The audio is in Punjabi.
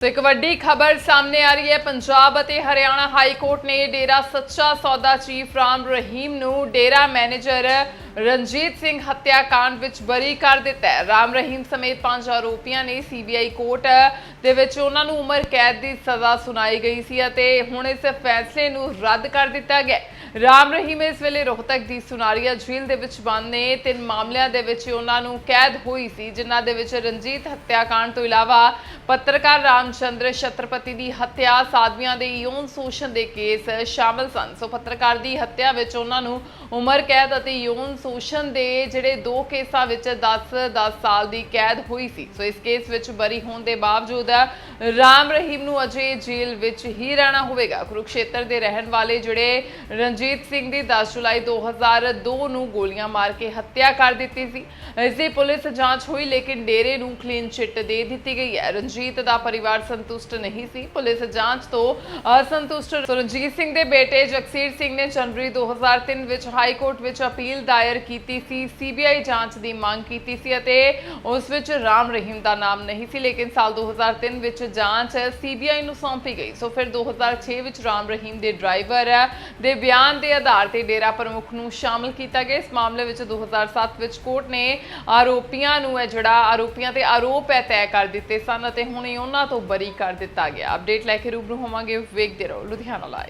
ਤੋ ਇੱਕ ਵੱਡੀ ਖਬਰ ਸਾਹਮਣੇ ਆ ਰਹੀ ਹੈ। ਪੰਜਾਬ ਅਤੇ ਹਰਿਆਣਾ ਹਾਈ ਕੋਰਟ ਨੇ ਡੇਰਾ ਸੱਚਾ ਸੌਦਾ ਚੀਫ ਰਾਮ ਰਹੀਮ ਨੂੰ ਡੇਰਾ ਮੈਨੇਜਰ ਰਣਜੀਤ ਸਿੰਘ ਹੱਤਿਆਕਾਂਡ ਵਿੱਚ ਬਰੀ ਕਰ ਦਿੱਤਾ ਹੈ। ਰਾਮ ਰਹੀਮ ਸਮੇਤ ਪੰਜ ਆਰੋਪੀਆਂ ਨੇ ਸੀਬੀਆਈ ਕੋਰਟ ਦੇ ਵਿੱਚ ਉਹਨਾਂ ਨੂੰ ਉਮਰ ਕੈਦ ਦੀ ਸਜ਼ਾ ਸੁਣਾਈ ਗਈ ਸੀ ਅਤੇ ਹੁਣ ਇਸ ਫੈਸਲੇ ਨੂੰ ਰੱਦ ਕਰ ਦਿੱਤਾ ਗਿਆ ਰਾਮ ਰਹੀਮ ਇਸ ਵੇਲੇ ਰੋਹਤਕ ਦੀ ਸੁਨਾਰੀਆ ਜੇਲ੍ਹ ਦੇ ਵਿੱਚ ਬੰਦ ਨੇ। ਤਿੰਨ ਮਾਮਲਿਆਂ ਦੇ ਵਿੱਚ ਉਹਨਾਂ ਨੂੰ ਕੈਦ ਹੋਈ ਸੀ, ਜਿਨ੍ਹਾਂ ਦੇ ਵਿੱਚ ਰਣਜੀਤ ਹੱਤਿਆਕਾਂਡ ਤੋਂ ਇਲਾਵਾ ਪੱਤਰਕਾਰ ਰਾਮਚੰਦਰ ਛਤਰਪਤੀ ਦੀ ਹੱਤਿਆ, ਸਾਧਵੀਆਂ ਦੇ ਯੌਨ ਸ਼ੋਸ਼ਣ ਦੇ ਕੇਸ ਸ਼ਾਮਲ ਸਨ। ਸੋ ਪੱਤਰਕਾਰ ਦੀ ਹੱਤਿਆ ਵਿੱਚ ਉਹਨਾਂ ਨੂੰ ਉਮਰ ਕੈਦ ਅਤੇ ਯੌਨ ਸ਼ੋਸ਼ਣ ਦੇ ਜਿਹੜੇ ਦੋ ਕੇਸਾਂ ਵਿੱਚ 10 10 ਸਾਲ ਦੀ ਕੈਦ ਹੋਈ ਸੀ। ਸੋ ਇਸ ਕੇਸ ਵਿੱਚ ਬਰੀ ਹੋਣ ਦੇ ਬਾਵਜੂਦ ਰਾਮ ਰਹੀਮ ਨੂੰ ਅਜੇ ਜੇਲ੍ਹ ਵਿੱਚ ਹੀ ਰਹਿਣਾ ਹੋਵੇਗਾ। ਕੁਰੂਕਸ਼ੇਤਰ ਦੇ ਰਹਿਣ ਵਾਲੇ ਜਿਹੜੇ ਰਣਜੀਤ ਸਿੰਘ ਦੀ 10 ਜੁਲਾਈ 2002 ਨੂੰ ਗੋਲੀਆਂ ਮਾਰ ਕੇ ਹੱਤਿਆ ਕਰ ਦਿੱਤੀ ਸੀ। ਇਸ ਦੀ ਪੁਲਿਸ ਜਾਂਚ ਹੋਈ, ਲੇਕਿਨ ਡੇਰੇ ਨੂੰ ਕਲੀਨ ਚਿੱਟ ਦੇ ਦਿੱਤੀ ਗਈ ਹੈ। ਰਣਜੀਤ ਦਾ ਪਰਿਵਾਰ ਸੰਤੁਸ਼ਟ ਨਹੀਂ ਸੀ। ਪੁਲਿਸ ਜਾਂਚ ਤੋਂ ਅਸੰਤੁਸ਼ਟ ਰਣਜੀਤ ਸਿੰਘ ਦੇ ਬੇਟੇ ਜਗਸੀਰ ਸਿੰਘ ਨੇ ਜਨਵਰੀ 2003 ਵਿੱਚ ਹਾਈ ਕੋਰਟ ਵਿੱਚ ਅਪੀਲ ਦਾਇਰ ਕੀਤੀ ਸੀ ਸੀਬੀਆਈ ਜਾਂਚ ਦੀ ਮੰਗ ਕੀਤੀ ਸੀ ਅਤੇ ਉਸ ਵਿੱਚ ਰਾਮ ਰਹੀਮ ਦਾ ਨਾਮ ਨਹੀਂ ਸੀ, ਲੇਕਿਨ ਸਾਲ 2003 ਵਿੱਚ ਜਾਂਚ ਸੀਬੀਆਈ ਨੂੰ ਸੌਂਪੀ ਗਈ। ਸੋ ਫਿਰ 2006 ਵਿੱਚ ਰਾਮ ਰਹੀਮ ਦੇ ਡਰਾਈਵਰ ਦੇ ਬਿਆਨ ਦੇ ਆਧਾਰ ਤੇ ਡੇਰਾ ਪ੍ਰਮੁੱਖ ਨੂੰ ਸ਼ਾਮਲ ਕੀਤਾ ਗਿਆ। ਇਸ ਮਾਮਲੇ ਵਿੱਚ 2007 ਵਿੱਚ ਕੋਰਟ ਨੇ ਆਰੋਪੀਆਂ ਨੂੰ ਹੈ ਜਿਹੜਾ ਆਰੋਪੀਆਂ ਤੇ ਆਰੋਪ ਹੈ, ਤੈਅ ਕਰ ਦਿੱਤੇ ਸਨ ਅਤੇ ਹੁਣ ਉਹਨਾਂ ਤੋਂ ਬਰੀ ਕਰ ਦਿੱਤਾ ਗਿਆ। ਅਪਡੇਟ ਲੈ ਕੇ ਰੂਬਰੂ ਹੋਵਾਂਗੇ, ਵੇਖਦੇ ਰਹੋ ਲੁਧਿਆਣਾ ਲਾਈਵ